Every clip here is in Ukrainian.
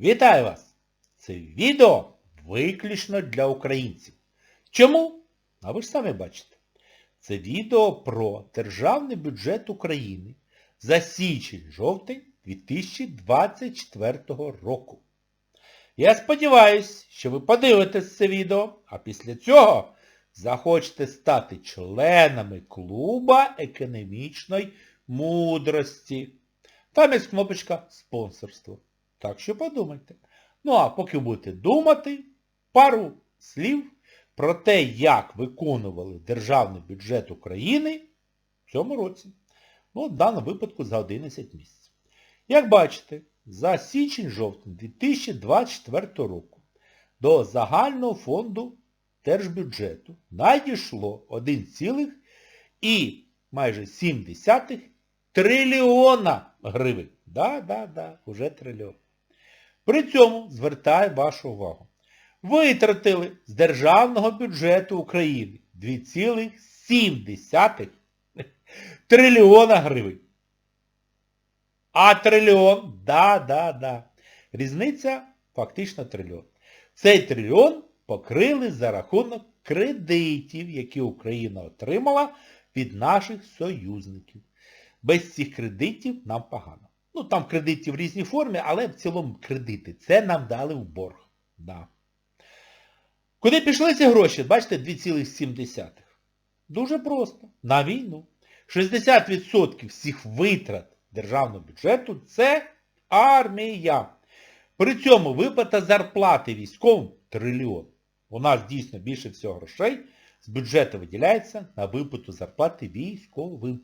Вітаю вас! Це відео виключно для українців. Чому? А ви ж самі бачите. Це відео про Державний бюджет України за січень-жовтень 2024 року. Я сподіваюся, що ви подивитесь це відео, а після цього захочете стати членами клуба економічної мудрості. Там є кнопочка спонсорство. Так що подумайте. Ну а поки будете думати, пару слів про те, як виконували Державний бюджет України в цьому році. Ну, в даному випадку за 11 місяців. Як бачите, за січень-жовтень 2024 року до загального фонду держбюджету надійшло 1, і майже 7 трильйона гривень. Да, да, да, уже трильйон. При цьому звертаю вашу увагу. Витратили з державного бюджету України 2,7 трильйона гривень. А трильйон, да, да, да. Різниця фактично трильйон. Цей трильйон покрили за рахунок кредитів, які Україна отримала від наших союзників. Без цих кредитів нам погано. Ну, там кредити в різній формі, але в цілому кредити. Це нам дали в борг. Да. Куди пішли ці гроші? Бачите, 2,7. Дуже просто. На війну. 60% всіх витрат державного бюджету це армія. При цьому виплата зарплати військовим трильйон. У нас дійсно більше всього грошей з бюджету виділяється на виплату зарплати військовим.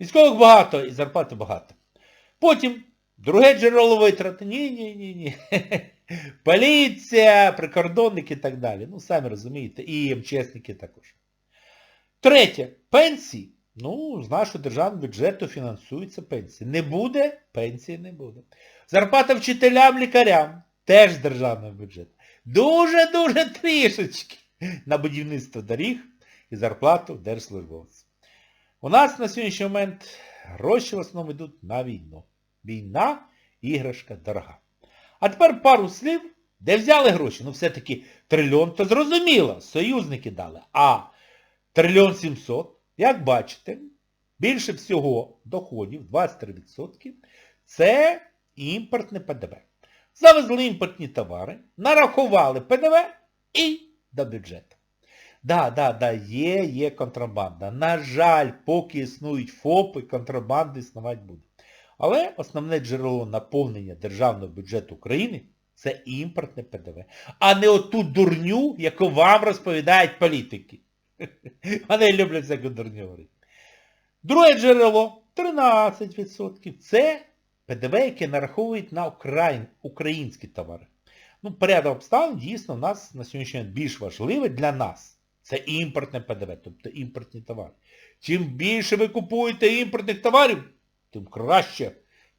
Військових багато і зарплати багато. Потім друге джерело витрат. Ні-ні-ні-ні. Поліція, прикордонники і так далі. Ну, самі розумієте, і МЧСники також. Третє. Пенсії. Ну, з нашого державного бюджету фінансуються пенсії. Не буде, пенсії не буде. Зарплата вчителям, лікарям. Теж з державного бюджету. Дуже-дуже трішечки на будівництво доріг і зарплату держслужбовців. У нас на сьогоднішній момент гроші в основному йдуть на війну. Війна – іграшка дорога. А тепер пару слів, де взяли гроші. Ну все-таки трильйон, то зрозуміло, союзники дали. А трильйон 700, як бачите, більше всього доходів, 23%, це імпортне ПДВ. Завезли імпортні товари, нарахували ПДВ і до бюджету. Да, да, да, є, є контрабанда. На жаль, поки існують ФОПи, контрабанди існувати буде. Але основне джерело наповнення державного бюджету України це імпортне ПДВ. А не оту дурню, яку вам розповідають політики. Вони люблять всяку дурню говорити. Друге джерело 13%. Це ПДВ, яке нараховують на Україн, українські товари. Ну, порядок обставин дійсно у нас на сьогоднішній день більш важливий для нас. Це імпортне ПДВ, тобто імпортні товари. Чим більше ви купуєте імпортних товарів, тим краще.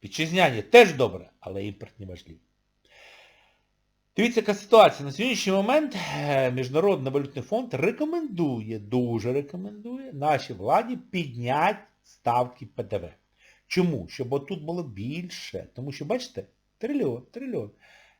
Вітчизняні теж добре, але імпортні важливі. Дивіться, яка ситуація. На сьогоднішній момент е, Міжнародний валютний фонд рекомендує, дуже рекомендує нашій владі підняти ставки ПДВ. Чому? Щоб отут було більше. Тому що, бачите, трильйон, трильйон.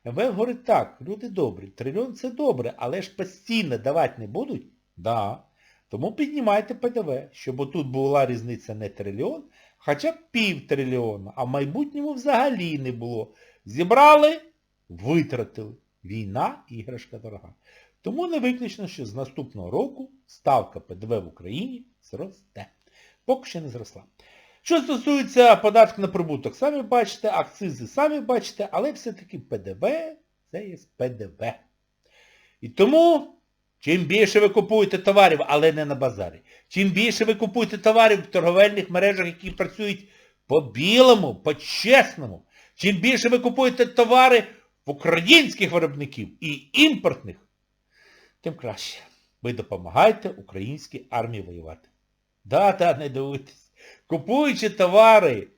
МВФ говорить так, люди добрі, трильйон це добре, але ж постійно давати не будуть? Да. Тому піднімайте ПДВ, щоб отут була різниця не трильйон, хоча б пів трильйона, а в майбутньому взагалі не було. Зібрали, витратили. Війна іграшка дорога. Тому не виключно, що з наступного року ставка ПДВ в Україні зросте. Поки ще не зросла. Що стосується податку на прибуток, самі бачите, акцизи самі бачите, але все-таки ПДВ це є ПДВ. І тому, чим більше ви купуєте товарів, але не на базарі, чим більше ви купуєте товарів в торговельних мережах, які працюють по-білому, по-чесному, чим більше ви купуєте товари в українських виробників і імпортних, тим краще. Ви допомагаєте українській армії воювати. Да-да, не дивуйтесь. Купуючи товари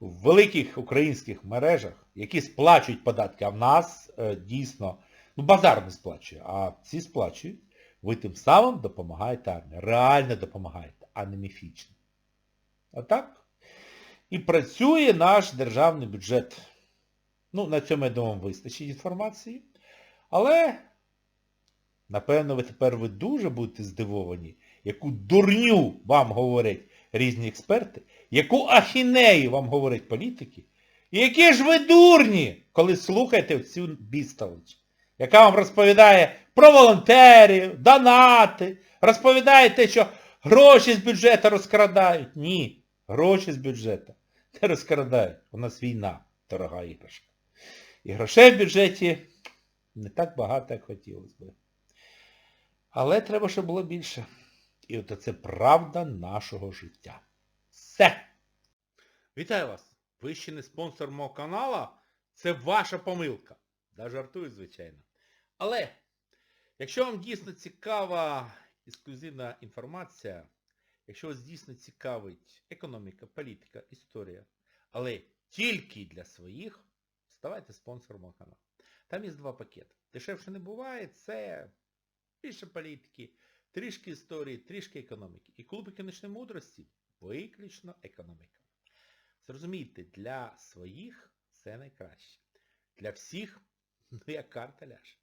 в великих українських мережах, які сплачують податки, а в нас е, дійсно, ну базар не сплачує, а ці сплачують, ви тим самим допомагаєте армії. Реально допомагаєте, а не міфічно. Отак. І працює наш державний бюджет. Ну, на цьому, я думаю, вистачить інформації. Але, напевно, ви тепер ви дуже будете здивовані, яку дурню вам говорять різні експерти, яку ахінею вам говорять політики, і які ж ви дурні, коли слухаєте цю бістолоч, яка вам розповідає про волонтерів, донати, розповідає те, що гроші з бюджету розкрадають. Ні, гроші з бюджету не розкрадають. У нас війна, дорога іграшка. І грошей в бюджеті не так багато, як хотілося б. Але треба, щоб було більше. І от це правда нашого життя. Все. Вітаю вас! Ви ще не спонсор мого каналу? Це ваша помилка. Да, жартую, звичайно. Але, якщо вам дійсно цікава ексклюзивна інформація, якщо вас дійсно цікавить економіка, політика, історія, але тільки для своїх, ставайте спонсором мого каналу. Там є два пакети. Дешевше не буває, це більше політики, трішки історії, трішки економіки. І клуб економічної мудрості виключно економіка. Зрозумійте, для своїх це найкраще. Для всіх, ну як карта ляже.